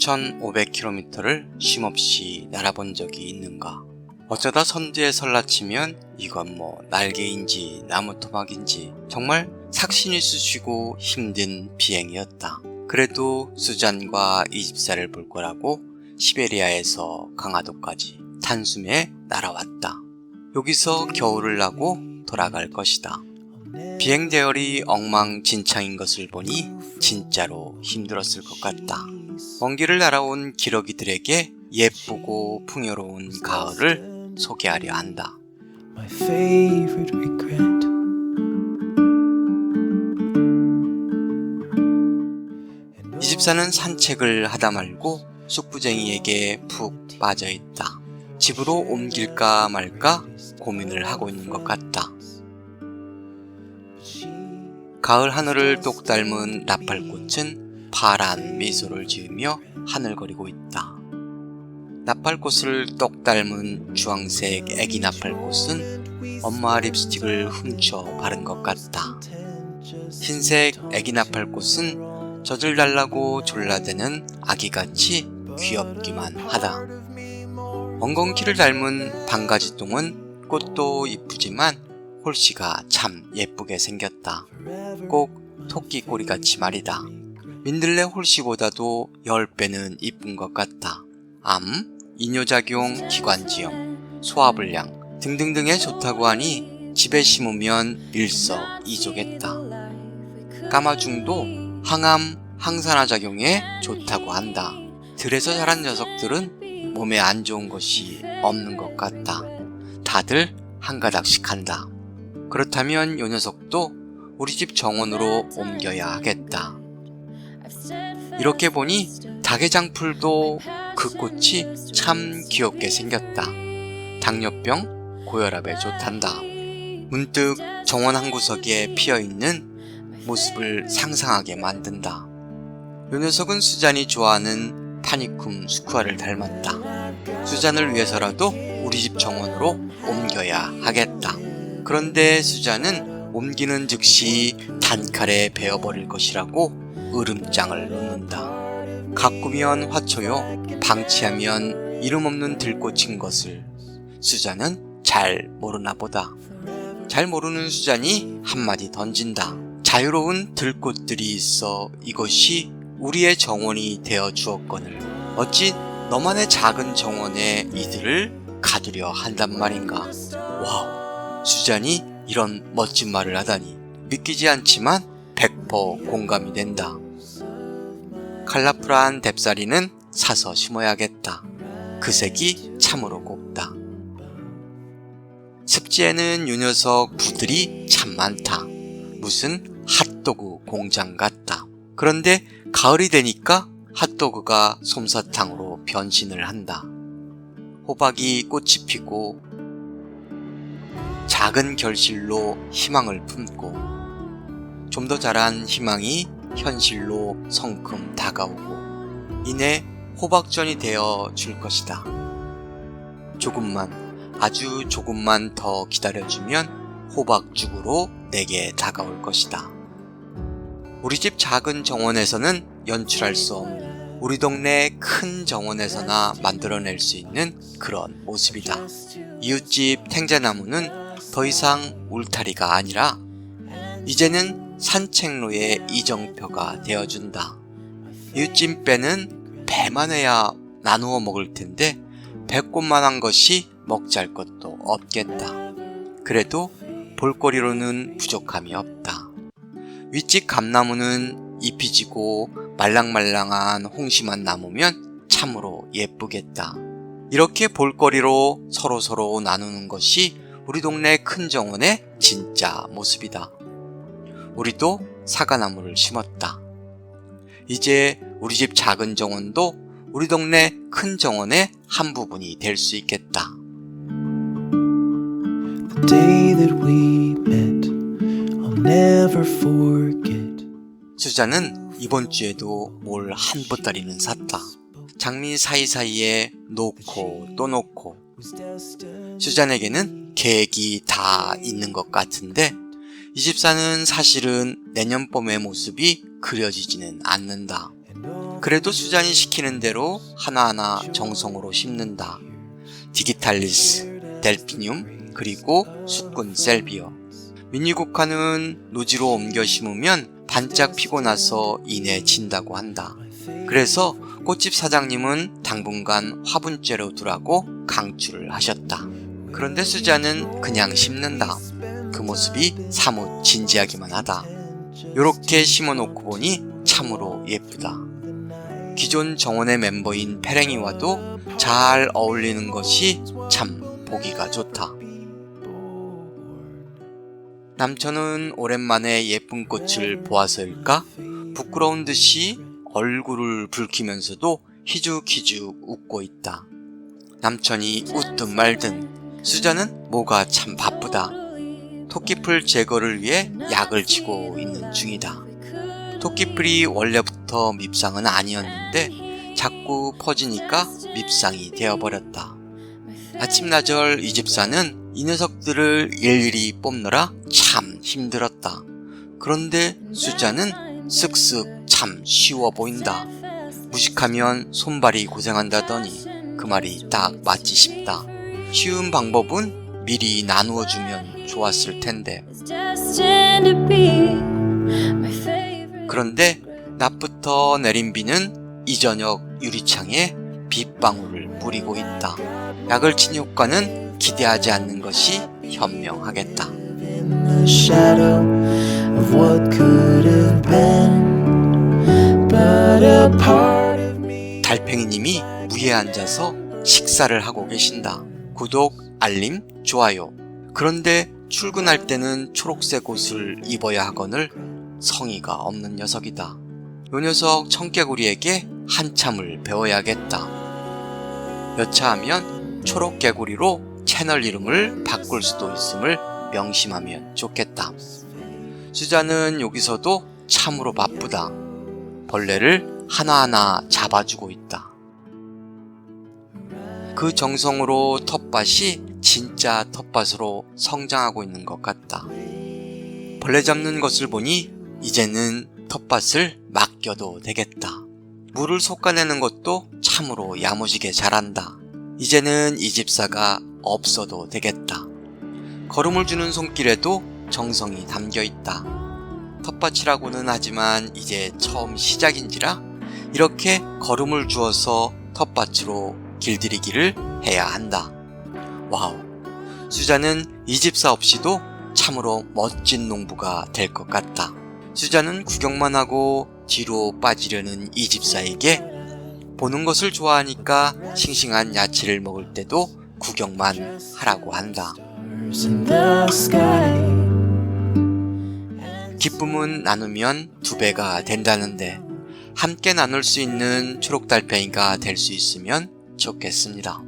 3,500km를 쉼없이 날아본 적이 있는가? 어쩌다 선두에 설라치면 이건 뭐 날개인지 나무 토막인지 정말 삭신이 쑤시고 힘든 비행이었다. 그래도 수잔과 이집사를 볼 거라고 시베리아에서 강화도까지 단숨에 날아왔다. 여기서 겨울을 나고 돌아갈 것이다. 비행 대열이 엉망진창인 것을 보니 진짜로 힘들었을 것 같다. 먼 길을 날아온 기러기들에게 예쁘고 풍요로운 가을을 소개하려 한다. 이 집사는 산책을 하다 말고 쑥부쟁이에게 푹 빠져 있다. 집으로 옮길까 말까 고민을 하고 있는 것 같다. 가을 하늘을 똑 닮은 나팔꽃은 파란 미소를 지으며 하늘거리고 있다. 나팔꽃을 똑 닮은 주황색 애기 나팔꽃은 엄마 립스틱을 훔쳐 바른 것 같다. 흰색 애기 나팔꽃은 젖을 달라고 졸라대는 아기같이 귀엽기만 하다. 엉겅퀴를 닮은 방가지똥은 꽃도 이쁘지만 홀씨가 참 예쁘게 생겼다. 꼭 토끼 꼬리같이 말이다. 민들레 홀씨보다도 10배는 이쁜 것 같다. 암, 이뇨작용, 기관지염, 소화불량 등등등에 좋다고 하니 집에 심으면 일석이조겠다. 까마중도 항암, 항산화 작용에 좋다고 한다. 들에서 자란 녀석들은 몸에 안 좋은 것이 없는 것 같다. 다들 한 가닥씩 한다. 그렇다면 요 녀석도 우리 집 정원으로 옮겨야 하겠다. 이렇게 보니 닭의장풀도 그 꽃이 참 귀엽게 생겼다. 당뇨병, 고혈압에 좋단다. 문득 정원 한 구석에 피어 있는 모습을 상상하게 만든다. 요 녀석은 수잔이 좋아하는 파니쿰 스쿠아를 닮았다. 수잔을 위해서라도 우리 집 정원으로 옮겨야 하겠다. 그런데 수잔은 옮기는 즉시 단칼에 베어버릴 것이라고 으름장을 놓는다. 가꾸면 화초요, 방치하면 이름 없는 들꽃인 것을 수잔은 잘 모르나 보다. 잘 모르는 수잔이 한마디 던진다. 자유로운 들꽃들이 있어 이것이 우리의 정원이 되어 주었거늘 어찌 너만의 작은 정원에 이들을 가두려 한단 말인가. 와우, 수잔이 이런 멋진 말을 하다니 믿기지 않지만 100% 공감이 된다. 칼라프라한 뎁사리는 사서 심어야겠다. 그 색이 참으로 곱다. 습지에는 요 녀석 부들이 참 많다. 무슨 핫도그 공장 같다. 그런데 가을이 되니까 핫도그가 솜사탕으로 변신을 한다. 호박이 꽃이 피고 작은 결실로 희망을 품고 좀 더 자란 희망이 현실로 성큼 다가오고 이내 호박전이 되어 줄 것이다. 조금만 아주 조금만 더 기다려주면 호박죽으로 내게 다가올 것이다. 우리 집 작은 정원에서는 연출할 수 없는 우리 동네 큰 정원에서나 만들어낼 수 있는 그런 모습이다. 이웃집 탱자나무는 더 이상 울타리가 아니라 이제는 산책로의 이정표가 되어준다. 이웃집 배는 배만 해야 나누어 먹을 텐데 배꼽만한 것이 먹잘 것도 없겠다. 그래도 볼거리로는 부족함이 없다. 윗집 감나무는 잎이 지고 말랑말랑한 홍시만 남으면 참으로 예쁘겠다. 이렇게 볼거리로 서로서로 나누는 것이 우리 동네 큰 정원의 진짜 모습이다. 우리도 사과나무를 심었다. 이제 우리 집 작은 정원도 우리 동네 큰 정원의 한 부분이 될 수 있겠다. 수자는 이번 주에도 뭘 한 보따리는 샀다. 장미 사이사이에 놓고 또 놓고 수잔에게는 계획이 다 있는 것 같은데 이 집사는 사실은 내년 봄의 모습이 그려지지는 않는다. 그래도 수잔이 시키는 대로 하나하나 정성으로 심는다. 디기탈리스, 델피늄, 그리고 숙군 셀비어. 미니국화는 노지로 옮겨 심으면 반짝 피고 나서 이내 진다고 한다. 그래서 꽃집 사장님은 당분간 화분째로 두라고 강추를 하셨다. 그런데 수잔은 그냥 심는다. 그 모습이 사뭇 진지하기만 하다. 요렇게 심어놓고 보니 참으로 예쁘다. 기존 정원의 멤버인 페랭이와도 잘 어울리는 것이 참 보기가 좋다. 남편은 오랜만에 예쁜 꽃을 보아서일까? 부끄러운 듯이 얼굴을 붉히면서도 희죽희죽 웃고 있다. 남편이 웃든 말든 수자는 뭐가 참 바쁘다. 토끼풀 제거를 위해 약을 치고 있는 중이다. 토끼풀이 원래부터 밉상은 아니었는데 자꾸 퍼지니까 밉상이 되어버렸다. 아침나절 이 집사는 이 녀석들을 일일이 뽑느라 참 힘들었다. 그런데 수자는 쓱쓱 참 쉬워 보인다. 무식하면 손발이 고생한다더니 그 말이 딱 맞지 싶다. 쉬운 방법은 미리 나누어 주면 좋았을 텐데. 그런데 낮부터 내린 비는 이 저녁 유리창에 빗방울을 뿌리고 있다. 약을 친 효과는 기대하지 않는 것이 현명하겠다. 달팽이님이 무에 앉아서 식사를 하고 계신다. 구독, 알림, 좋아요. 그런데 출근할 때는 초록색 옷을 입어야 하거늘 성의가 없는 녀석이다. 요 녀석 청개구리에게 한참을 배워야겠다. 여차하면 초록개구리로 채널 이름을 바꿀 수도 있음을 명심하면 좋겠다. 수자는 여기서도 참으로 바쁘다. 벌레를 하나하나 잡아주고 있다. 그 정성으로 텃밭이 진짜 텃밭으로 성장하고 있는 것 같다. 벌레 잡는 것을 보니 이제는 텃밭을 맡겨도 되겠다. 물을 솎아내는 것도 참으로 야무지게 잘한다. 이제는 이 집사가 없어도 되겠다. 걸음을 주는 손길에도 정성이 담겨 있다. 텃밭이라고는 하지만 이제 처음 시작인지라 이렇게 걸음을 주어서 텃밭으로 길들이기를 해야 한다. 와우. 수자는 이 집사 없이도 참으로 멋진 농부가 될 것 같다. 수자는 구경만 하고 뒤로 빠지려는 이 집사에게 보는 것을 좋아하니까 싱싱한 야채를 먹을 때도 구경만 하라고 한다. 기쁨은 나누면 두 배가 된다는데 함께 나눌 수 있는 초록달팽이가 될 수 있으면 좋겠습니다.